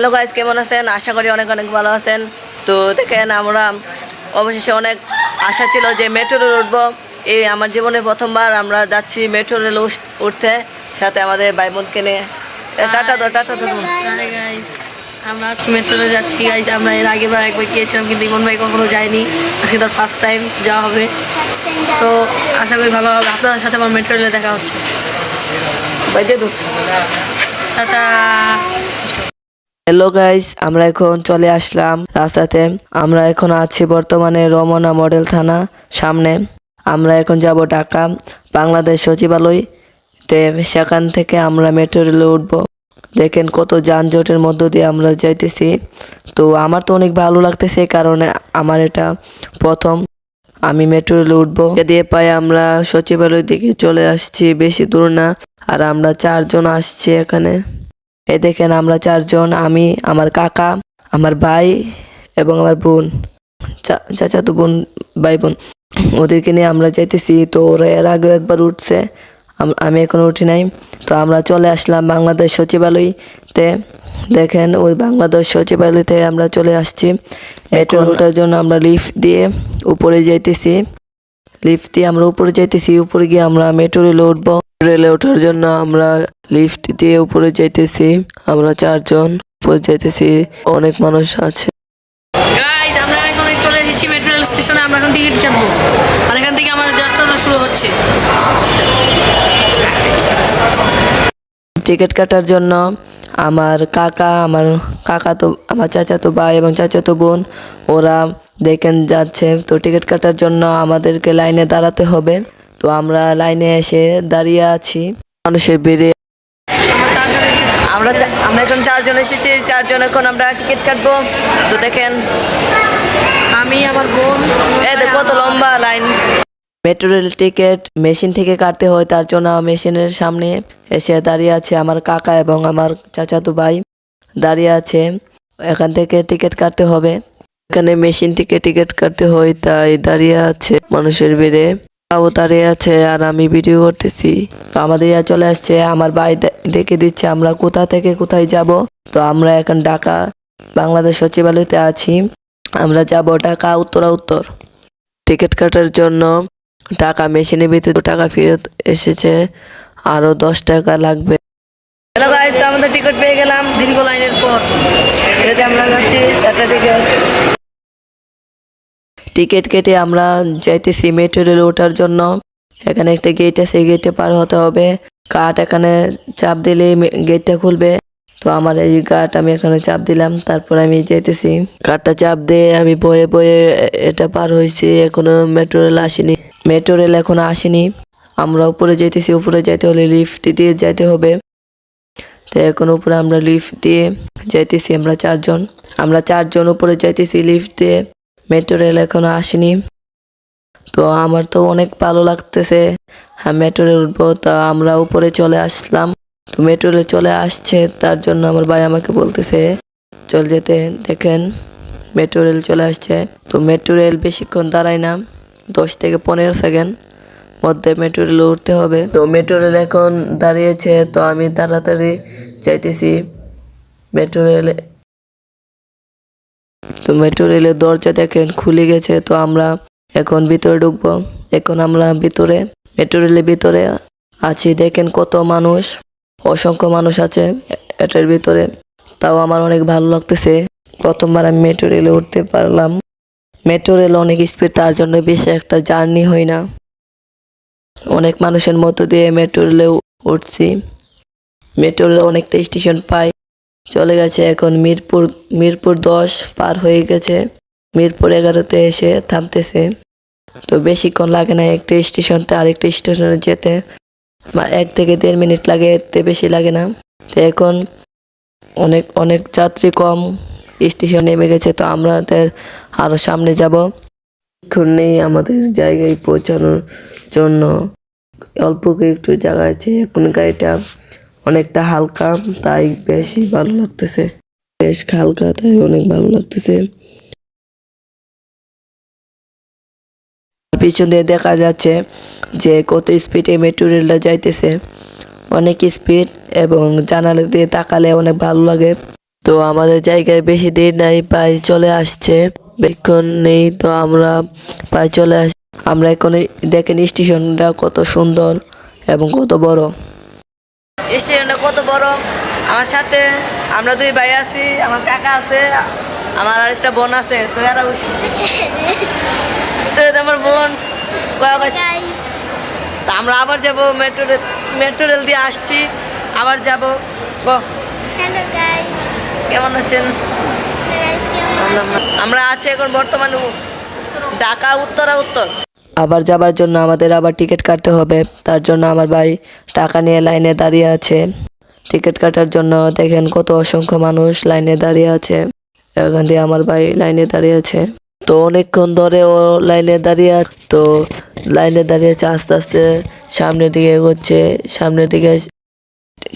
Hello guys কেমন আছেন? আশা করি অনেক অনেক ভালো আছেন। তো দেখেন আমরা অবশেষে অনেক আশা ছিল যে মেট্রো রেল উঠবো। এই আমার জীবনে প্রথমবার আমরা যাচ্ছি মেট্রো রেল উঠতে। সাথে আমাদের ভাই বোনকে নিয়ে টাটা দো টাটা দো আমরা আজকে মেট্রো মেট্রোতে যাচ্ছি। গাইস আমরা এর আগে বার একবার গিয়েছিলাম কিন্তু ইমন ভাই কখনো যায়নি। আজকে তার ফার্স্ট টাইম যাওয়া হবে। তো আশা করি ভালো হবে। আপনাদের সাথে আমার মেট্রো রেলে দেখা হচ্ছে। দে দো টাটা। হ্যালো গাইস আমরা এখন চলে আসলাম রাস্তাতে। আমরা এখন আছি বর্তমানে রমনা মডেল থানা সামনে। আমরা এখন যাব ঢাকা, বাংলাদেশ সচিবালয় তে সেখান থেকে আমরা মেট্রো রেলে উঠবো। দেখেন কত যানজটের মধ্য দিয়ে আমরা যাইতেছি। তো আমার তো অনেক ভালো লাগতেছে কারণে আমার এটা প্রথম। আমি মেট্রো রেলে উঠবো। দিয়ে পাই আমরা সচিবালয় দিকে চলে আসছি, বেশি দূর না। আর আমরা চারজন আসছি এখানে। এই দেখেন আমরা চারজন আমি আমার কাকা আমার ভাই এবং আমার বোন চা- চাচাতো বোন ভাই বোন ওদেরকে নিয়ে আমরা যাইতেছি তো ওরা এর আগেও একবার উঠছে। আমি এখনও উঠি নাই। তো আমরা চলে আসলাম বাংলাদেশ সচিবালয়তে। দেখেন ওই বাংলাদেশ সচিবালয়তে আমরা চলে আসছি। মেট্রো ওঠার জন্য আমরা লিফট দিয়ে উপরে যাইতেছি। লিফট দিয়ে আমরা উপরে যাইতেছি উপরে গিয়ে আমরা মেট্রো রেলে উঠবো। রেলে ওঠার জন্য আমরা লিফট দিয়ে উপরে যাইতেছি। আমরা চারজন উপরে যাইতেছি। অনেক মানুষ আছে। আমরা এখন চলে এসেছি মেট্রো রেল স্টেশনে আমরা এখন টিকিট কাটবো। আর এখান থেকে আমাদের যাত্রাটা শুরু হচ্ছে। টিকিট কাটার জন্য আমার কাকা আমার কাকা তো আমার চাচাতো ভাই এবং চাচাতো বোন ওরা দেখেন যাচ্ছে। তো টিকিট কাটার জন্য আমাদেরকে লাইনে দাঁড়াতে হবে। তো আমরা লাইনে এসে দাঁড়িয়ে আছি। মানুষের বেড়ে আমরা আমরা এখন চারজন এসেছি চারজন এখন আমরা টিকিট কাটবো। তো দেখেন আমি আমার বোন। এই কত লম্বা line. Metro rail ticket machine থেকে কাটতে হয় তার জন্য মেশিনের সামনে এসে দাঁড়িয়ে আছে আমার কাকা এবং আমার চাচাতো ভাই। দাঁড়িয়ে আছে এখান থেকে টিকিট কাটতে হবে। এখানে মেশিন থেকে টিকিট কাটতে হয় তাই দাঁড়িয়ে আছে মানুষের বেড়ে তাও দাঁড়িয়ে আছে আর আমি ভিডিও করতেছি। তো আমাদের ইয়া চলে আসছে, আমার ভাই দেখে দিচ্ছে আমরা কোথা থেকে কোথায় যাব। তো আমরা এখন ঢাকা, বাংলাদেশ সচিবালয়তে আছি। আমরা যাব ঢাকা উত্তরা উত্তর। টিকিট কাটার জন্য টাকা মেশিনের ভিতরে টাকা ফেরত এসেছে, আরও দশ টাকা লাগবে। হ্যালো তো আমাদের টিকিট পেয়ে গেলাম। দীর্ঘ লাইনের পর। আমরা যাচ্ছি চারটা টিকিট কেটে আমরা যাইতেছি মেট্রো রেলে ওঠার জন্য। এখানে একটা গেট আছে গেটে পার হতে হবে। কাঠ এখানে চাপ দিলে গেটটা খুলবে। তো আমার এই কাঠ আমি এখানে চাপ দিলাম, তারপর আমি যাইতেছি। কাঠটা চাপ দিয়ে আমি বয়ে বয়ে এটা পার হয়েছি এখনও মেট্রো রেল আসেনি। মেট্রো রেল এখনও আসেনি। আমরা উপরে যাইতেছি, উপরে যাইতে হলে লিফট দিয়ে যাইতে হবে। তো এখন উপরে আমরা লিফট দিয়ে যাইতেছি আমরা চারজন। আমরা চারজন উপরে যাইতেছি লিফট দিয়ে। মেট্রো রেল এখনও আসেনি। তো আমার তো অনেক ভালো লাগতেছে। হ্যাঁ মেট্রো রেল উঠবো, তা আমরা উপরে চলে আসলাম। তো মেট্রো রেল চলে আসছে, তার জন্য আমার ভাই আমাকে বলতেছে, চল যেতে, দেখেন, মেট্রো রেল চলে আসছে। তো মেট্রো রেল বেশিক্ষণ দাঁড়ায় না, দশ থেকে পনেরো সেকেন্ড মধ্যে মেট্রো রেলে উঠতে হবে। তো মেট্রো রেল এখন দাঁড়িয়েছে, তো আমি তাড়াতাড়ি চাইতেছি মেট্রো রেলে তো মেট্রো রেলের দরজা দেখেন, খুলে গেছে, তো আমরা এখন ভিতরে ঢুকবো। এখন আমরা ভিতরে মেট্রো রেলের ভিতরে আছি। দেখেন কত মানুষ, অসংখ্য মানুষ আছে এটার ভিতরে। তাও আমার অনেক ভালো লাগতেছে। প্রথমবার আমি মেট্রো রেলে উঠতে পারলাম। মেট্রো রেল অনেক স্পিড তার জন্য বেশি একটা জার্নি হয় না। অনেক মানুষের মধ্য দিয়ে মেট্রো রেলে উঠছি। মেট্রো রেল অনেকটা স্টেশন পাই। চলে গেছে। এখন মিরপুর মিরপুর দশ পার হয়ে গেছে। মিরপুর এগারোতে এসে থামতেছে। তো বেশিক্ষণ লাগে না একটা স্টেশন থেকে আরেকটা স্টেশনে যেতে। এক থেকে দেড় মিনিট লাগে এতে বেশি লাগে না। তো এখন অনেক অনেক যাত্রী কম স্টেশন নেমে গেছে। তো আমরা আমাদের আরও সামনে যাব। এখন নেই আমাদের জায়গায় পৌঁছানোর জন্য। অল্প একটু জায়গা আছে। এখন গাড়িটা অনেকটা হালকা, তাই বেশি ভালো লাগতেছে। বেশ হালকা, তাই অনেক ভালো লাগতেছে। পিছন দেখা যাচ্ছে যে কত স্পিডে মেট্রো রেলটা যাইতেছে। অনেক স্পিড এবং জানালা দিয়ে তাকালে অনেক ভালো লাগে। তো আমাদের জায়গায় বেশি দেরি নাই, প্রায় চলে আসছে। বেক্ষণ নেই, তো আমরা প্রায় চলে আস আমরা এখন দেখেন স্টেশনটা কত সুন্দর এবং কত বড়। স্টেশনটা কত বড়? আমার সাথে আমরা দুই ভাই আছি আমার কাকা আছে আমার আরেকটা বোন আছে তো এরা বসে তো আমার বোন। তা আমরা আবার যাব মেট্রো রেল মেট্রো রেল দিয়ে আসছি আবার যাব। কেমন আছেন? আমরা? আছি এখন বর্তমানে ঢাকা উত্তরা উত্তর। আবার যাবার জন্য আমাদের আবার টিকিট কাটতে হবে। তার জন্য আমার ভাই টাকা নিয়ে লাইনে দাঁড়িয়ে আছে। টিকিট কাটার জন্য দেখেন কত অসংখ্য মানুষ লাইনে দাঁড়িয়ে আছে। এখান দিয়ে আমার ভাই লাইনে দাঁড়িয়ে আছে। তো অনেকক্ষণ ধরে ও লাইনে দাঁড়িয়ে তো লাইনে দাঁড়িয়ে আছে, আস্তে আস্তে সামনের দিকে এগোচ্ছে। সামনের দিকে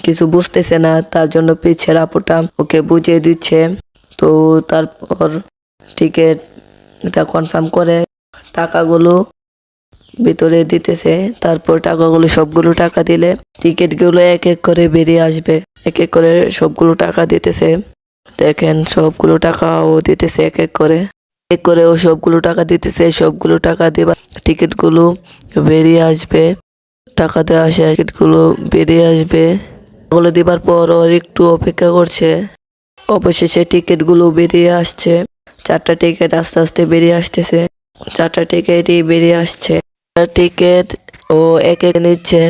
কিছু বুঝতেছে না, তার জন্য পিছের আপুটা ওকে বুঝিয়ে দিচ্ছে। তো তারপর টিকিট এটা কনফার্ম করে টাকাগুলো ভিতরে দিতেছে, তারপর টাকাগুলো সবগুলো টাকা দিলে টিকিটগুলো এক এক করে বেরিয়ে আসবে। এক এক করে সবগুলো টাকা দিতেছে। দেখেন, সবগুলো টাকা ও দিতেছে এক এক করে। এক করে ও সবগুলো টাকা দিতেছে, সবগুলো টাকা দেবা টিকিটগুলো বেরিয়ে আসবে। টাকা দেওয়া আসে টিকিটগুলো বেরিয়ে আসবে। ওগুলো দেবার পর ওর একটু অপেক্ষা করছে। অবশেষে টিকিটগুলো বেরিয়ে আসছে। চারটা টিকিট আস্তে আস্তে বেরিয়ে আসতেছে। চারটা টিকিটই বেরিয়ে আসছে। টিকিট ও এক এক নিচ্ছে।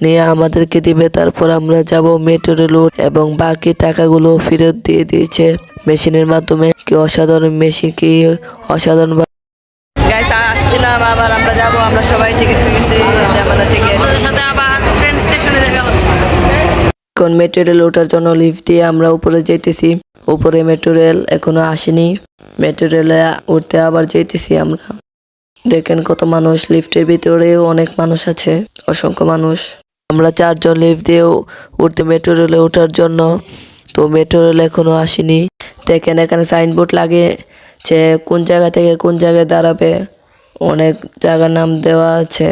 নিয়ে আমাদেরকে দিবে তারপর আমরা যাব মেট্রো রেল এবং বাকি টাকাগুলো ফেরত দিয়ে দিয়েছে মেশিনের মাধ্যমে। কি অসাধারণ মেশিন কি অসাধারণ আসছিলাম আবার আমরা যাব আমরা সবাই টিকিট পেয়ে গেছি আমাদের টিকিট সাথে আবার ট্রেন স্টেশনে দেখা হচ্ছে। এখন মেট্রো রেল ওঠার জন্য লিফট দিয়ে আমরা উপরে যেতেছি উপরে মেট্রো রেল এখনও আসেনি। মেট্রো রেলে উঠতে আবার যেতেছি আমরা। দেখেন কত মানুষ লিফটের ভিতরেও অনেক মানুষ আছে, অসংখ্য মানুষ। আমরা চারজন লিফট দিয়ে উঠতে মেট্রো রেলে ওঠার জন্য, তো মেট্রো রেল এখনও আসেনি। দেখেন এখানে সাইনবোর্ড লাগে যে কোন জায়গা থেকে কোন জায়গায় দাঁড়াবে, অনেক জায়গার নাম দেওয়া আছে।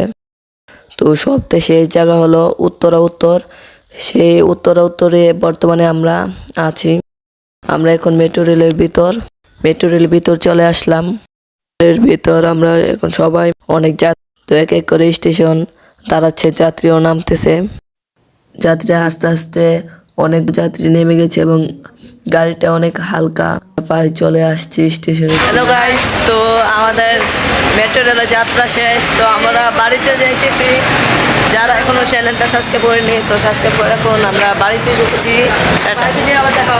তো সবথেকে শেষ জায়গা হলো উত্তরা উত্তর, সেই উত্তরা উত্তরে বর্তমানে আমরা আছি। আমরা এখন মেট্রো রেলের ভিতর মেট্রো রেলের ভিতর চলে আসলাম। এর ভিতর আমরা এখন সবাই অনেক যাত্রী তো এক এক করে স্টেশন দাঁড়াচ্ছে যাত্রীও নামতেছে। যাত্রী আস্তে আস্তে অনেক যাত্রী নেমে গেছে এবং গাড়িটা অনেক হালকা পায়ে চলে আসছে স্টেশনে। হ্যালো গাইস তো আমাদের মেট্রো রেলের যাত্রা শেষ। তো আমরা বাড়িতে যাইতেছি। যারা এখনও চ্যানেলটা সাবস্ক্রাইব করেনি, তো সাবস্ক্রাইব করে রাখুন। আমরা বাড়িতে যেতেছি আবার দেখা